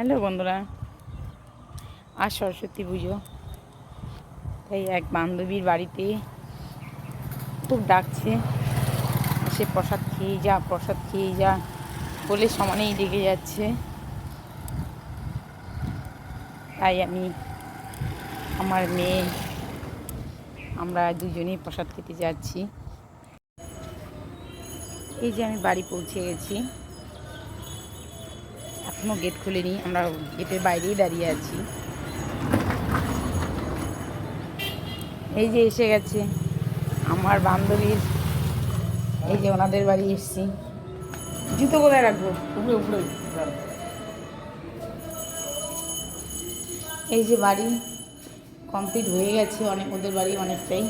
Hello বন্ধুরা, আর সরস্বতী পুজো। তাই এক বান্ধবীর বাড়িতে খুব ডাকছে সে প্রসাদ খেয়ে যা, প্রসাদ খেয়ে যা বলে সমানেই ডেকে যাচ্ছে। তাই আমি আমার মেয়ে, আমরা দুজনেই প্রসাদ খেতে যাচ্ছি। এই যে আমি বাড়ি পৌঁছে গেছি। এখনও গেট খুলিনি আমরা গেটের বাইরেই দাঁড়িয়ে আছি। এই যে এসে গেছে আমার বান্ধবীর এই যে ওনাদের বাড়ি এসছি। জুতো কোথায় রাখব? উপরে উপরে। এই যে বাড়ি কমপ্লিট হয়ে গেছে অনেক ওদের বাড়ি অনেকটাই।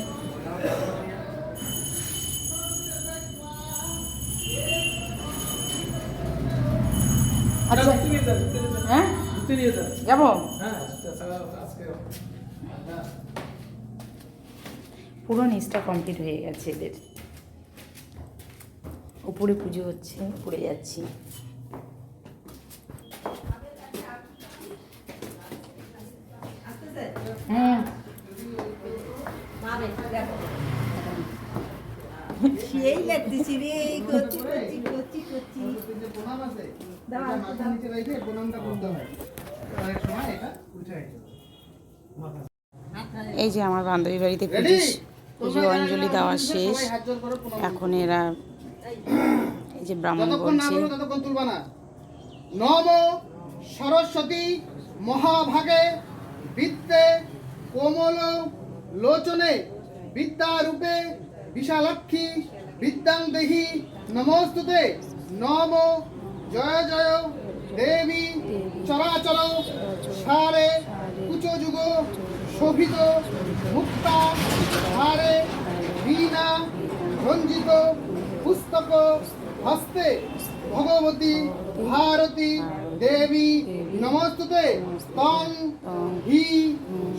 আচ্ছা। হ্যাঁ? যাব? পুরো নিচটা কমপ্লিট হয়ে গেছে এদের। উপরে পুজো হচ্ছে উপরে যাচ্ছি। হ্যাঁ। সেই লাগতেছি রে করছি করছি করছি করছি এই যে আমার বান্ধবী বাড়িতে পুজো পুজো অঞ্জলি দেওয়া শেষ। এখন এরা এই যে ব্রাহ্মণ বলছে। নম সরস্বতী মহাভাগে বৃত্তে কোমল লোচনে বিদ্যারূপে বিশালাক্ষী বিদ্যাং দেহি নমস্তুতে। নম, জয় জয়, দেবী, চরাচর, সারে, কুচযুগ, শোভিত, মুক্তা, হারে, বীণা, রঞ্জিত, পুস্তক, হস্তে, ভগবতী, ভারতী দেবী নমস্তুতে। তং হি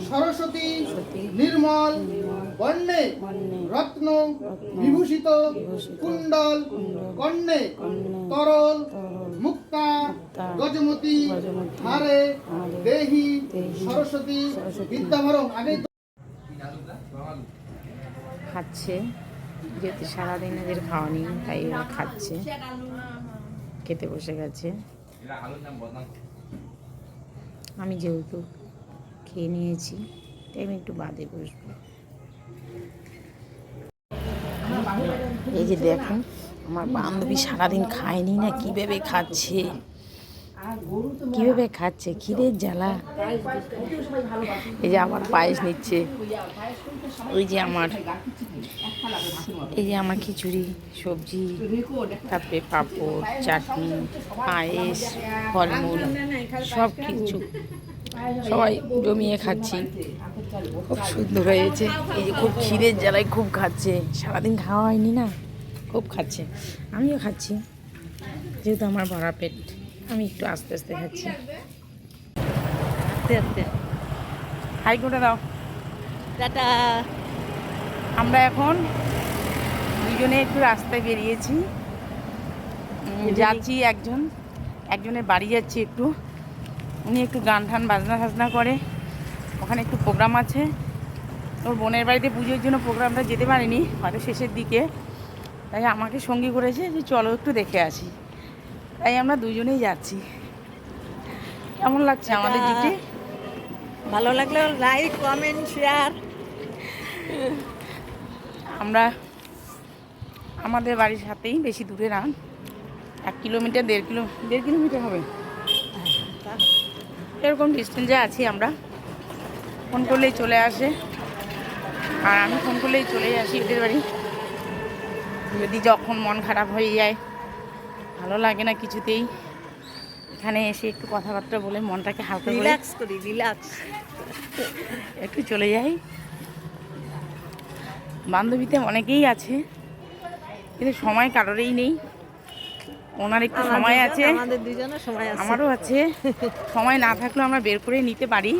সরস্বতী নির্মল বর্ণে রত্ন বিভূষিত কুণ্ডল কর্ণে তরল মুক্তা গজমতি হারে দেহি সরস্বতী বিদ্যাভরম। আগে খাচ্ছে। যেহেতু সারাদিন এদের খাওয়া নেই তাই খাচ্ছে। খেতে বসে গেছে। আমি যেহেতু খেয়ে নিয়েছি তাই আমি একটু বাদে বসবো। এই যে দেখুন আমার বান্ধবী সারাদিন খায়নি না কীভাবে খাচ্ছে? কীভাবে খাচ্ছে? খিদের জ্বালা। এই যে আমার পায়েস নিচ্ছে। ওই যে আমার এই যে আমার খিচুড়ি সবজি তারপরে পাঁপড় চাটনি পায়েস ফলমূল সব কিছু। সবাই জমিয়ে খাচ্ছি। খুব সুন্দর হয়েছে। এই যে খুব খিদের জ্বালায় খুব খাচ্ছে। সারাদিন খাওয়া হয়নি না খুব খাচ্ছে। আমিও খাচ্ছি যেহেতু আমার ভরা পেট। আমি একটু আস্তে আস্তে খাচ্ছি। আস্তে আস্তে। হাই করে দাও। টাটা। আমরা এখন দুজনে একটু রাস্তায় বেরিয়েছি। যাচ্ছি একজন একজনের বাড়ি যাচ্ছি একটু। উনি একটু গান টান বাজনা টাজনা করে। ওখানে একটু প্রোগ্রাম আছে। ওর বোনের বাড়িতে পুজোর জন্য প্রোগ্রামটা যেতে পারিনি হয়তো শেষের দিকে। তাই আমাকে সঙ্গী করেছে যে চলো একটু দেখে আসি। তাই আমরা দুজনেই যাচ্ছি। কেমন লাগছে আমাদের জুটে? ভালো লাগলে লাইক কমেন্ট শেয়ার আমরা আমাদের বাড়ির সাথেই বেশি দূরে না এক কিলোমিটার দেড় কিলো দেড় কিলোমিটার হবে। এরকম ডিস্টেন্সে আছি আমরা। ফোন করলেই চলে আসে। আর আমি ফোন করলেই চলে আসি এদের বাড়ি। যদি যখন মন খারাপ হয়ে যায় ভালো লাগে না কিছুতেই। এখানে এসে একটু কথাবার্তা বলে মনটাকে হালকা রিল্যাক্স করি রিল্যাক্স একটু চলে যাই। বান্ধবীতে অনেকেই আছে কিন্তু সময় কারোরই নেই। ওনার একটু সময় আছে। আমাদের দুজনের সময় আছে। আমারও আছে। সময় না থাকলেও আমরা বের করে নিতে পারি।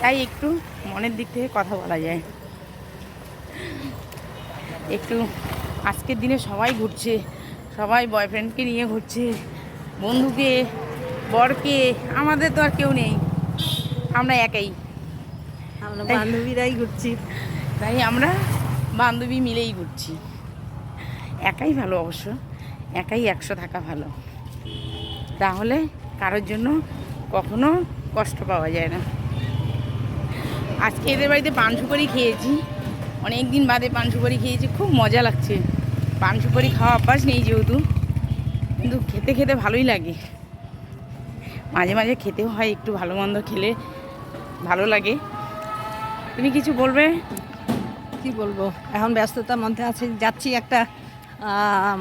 তাই একটু মনের দিক থেকে কথা বলা যায়। একটু আজকের দিনে সবাই ঘুরছে। সবাই বয়ফ্রেন্ডকে নিয়ে ঘুরছে বন্ধুকে বরকে আমাদের তো আর কেউ নেই। আমরা একাই। আমরা বান্ধবীরাই ঘুরছি। তাই আমরা বান্ধবী মিলেই ঘুরছি। একাই ভালো অবশ্য একাই একশো থাকা ভালো। তাহলে কারোর জন্য কখনো কষ্ট পাওয়া যায় না। আজকে এদের বাড়িতে পান সুপারি খেয়েছি অনেক দিন বাদে পান সুপারি খেয়েছি খুব মজা লাগছে। পান সুপারি খাওয়া অভ্যাস নেই যেহেতু কিন্তু খেতে খেতে ভালোই লাগে। মাঝে মাঝে খেতেও হয় একটু ভালো মন্দ খেলে ভালো লাগে। তুমি কিছু বলবে? কি বলব? এখন ব্যস্ততার মধ্যে আছে যাচ্ছি একটা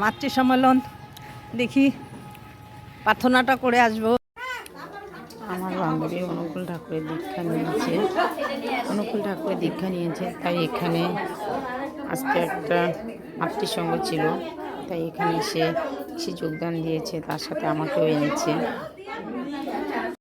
মাতৃ সম্মেলন দেখি প্রার্থনাটা করে আসব। আমার বান্ধবী অনুকূল ঠাকুরের দীক্ষা নিয়েছে। অনুকূল ঠাকুরের দীক্ষা নিয়েছে, তাই এখানে আজকে একটা মাতৃসঙ্গ ছিল, তাই এখানে এসে সে যোগদান দিয়েছে, তার সাথে আমাকেও এনেছে।